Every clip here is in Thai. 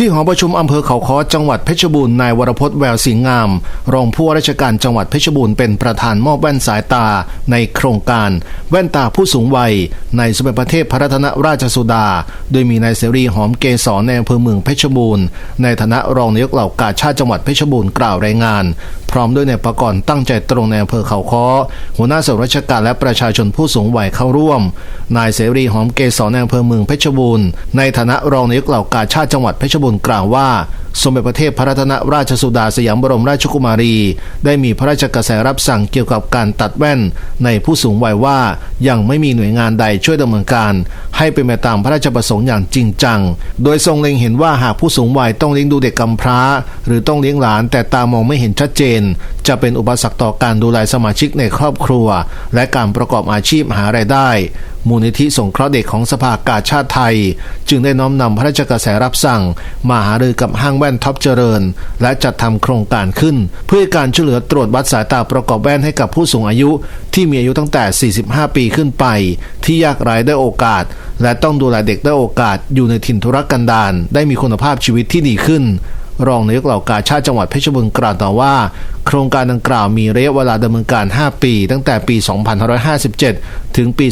ที่หอประชุมอำเภอเขาค้อจังหวัดเพชรบูรณ์นายวรพจน์แววสิงห์งาม รองผู้ว่าราชการจังหวัดเพชรบูรณ์เป็นประธานมอบแว่นสายตา ในโครงการ แว่นตาผู้สูงวัย ในสมเด็จพระเทพพระรัตนราชสุดา โดยมีนายเสรีหอมเกษรในอำเภอเมืองเพชรบูรณ์ในฐานะรองนายกเหล่ากาชาติจังหวัดเพชรบูรณ์กล่าวรายงาน พร้อมด้วยนายประกรณ์ตั้งใจตรงในอำเภอเขาค้อหัวหน้าส่วนราชการและประชาชนผู้สูงวัยเข้าร่วม นายเสรีหอมเกษรในอำเภอเมืองเพชรบูรณ์ในฐานะรองนายกเหล่ากาชาติจังหวัดเพชรบูรณ์กล่าวว่าสมเด็จพระเทพพระรัตนราชสุดาสยามบรมราชกุมารี ได้มีพระราชกระแสรับสั่งเกี่ยวกับการตัดแว่น ในผู้สูงวัยว่ายังไม่มีหน่วยงานใดช่วยดำเนินการ ให้เป็นไปตามพระราชประสงค์อย่างจริงจัง โดยทรงเล็งเห็นว่าหากผู้สูงวัยต้องเลี้ยงดูเด็กกำพร้า หรือต้องเลี้ยงหลานแต่ตามองไม่เห็นชัดเจน จะเป็นอุปสรรคต่อการดูแลสมาชิกในครอบครัว และการประกอบอาชีพหารายได้มูลนิธิสงเคราะห์เด็กของสภากาชาติไทย จึงได้น้อมนำพระราชกระแสรับสั่ง มาหารือกับห้างแว่นท็อปเจริญ และจัดทำโครงการขึ้น เพื่อการช่วยเหลือตรวจวัดสายตาประกอบแว่นให้กับผู้สูงอายุ ที่มีอายุตั้งแต่ 45 ปีขึ้นไป ที่ยากไร้ได้โอกาส และต้องดูแลเด็กได้โอกาสอยู่ในถิ่นทุรกันดารได้มีคุณภาพชีวิตที่ดีขึ้น รองนายกเหล่ากาชาติจังหวัดเพชรบูรณ์กล่าวต่อว่า โครงการดังกล่าวมีระยะเวลาดำเนินการ 5 ปี ตั้งแต่ปี 2557 ถึงปี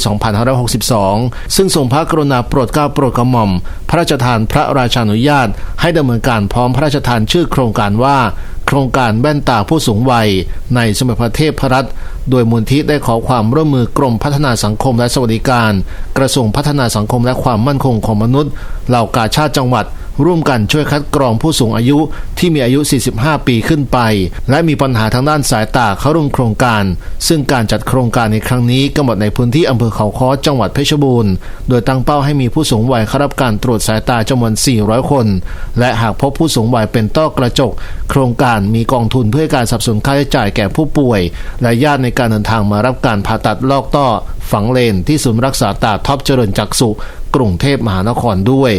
2562 ซึ่งทรงพระกรุณาโปรดเกล้าโปรดกระหม่อม พระราชทานพระราชานุญาต ให้ดำเนินการพร้อมพระราชทานชื่อโครงการว่า โครงการแว่นตาผู้สูงวัย ในสมเด็จพระเทพรัตน์โดยมูลที่ได้ขอความร่วมมือกรมพัฒนาสังคมและสวัสดิการ กระทรวงพัฒนาสังคมและความมั่นคงของมนุษย์ เหล่ากาชาติจังหวัด ร่วมกันช่วยคัดกรองผู้สูงอายุที่มีอายุ 45 ปีขึ้นไป และมีปัญหาทางด้านสายตาเข้าร่วมโครงการ ซึ่งการจัดโครงการในครั้งนี้กำหนดในพื้นที่อำเภอเขาค้อจังหวัดเพชรบูรณ์ โดยตั้งเป้าให้มีผู้สูงวัยเข้ารับการตรวจสายตาจำนวน 400 คน และหากพบผู้สูงวัยเป็นต้อกระจก โครงการมีกองทุนเพื่อการสนับสนุนค่าใช้จ่ายแก่ผู้ป่วย และญาติในการเดินทางมารับการผ่าตัดลอกต้อฝังเลนที่ศูนย์รักษาตาท็อปเจริญจักษุกรุงเทพมหานครด้วย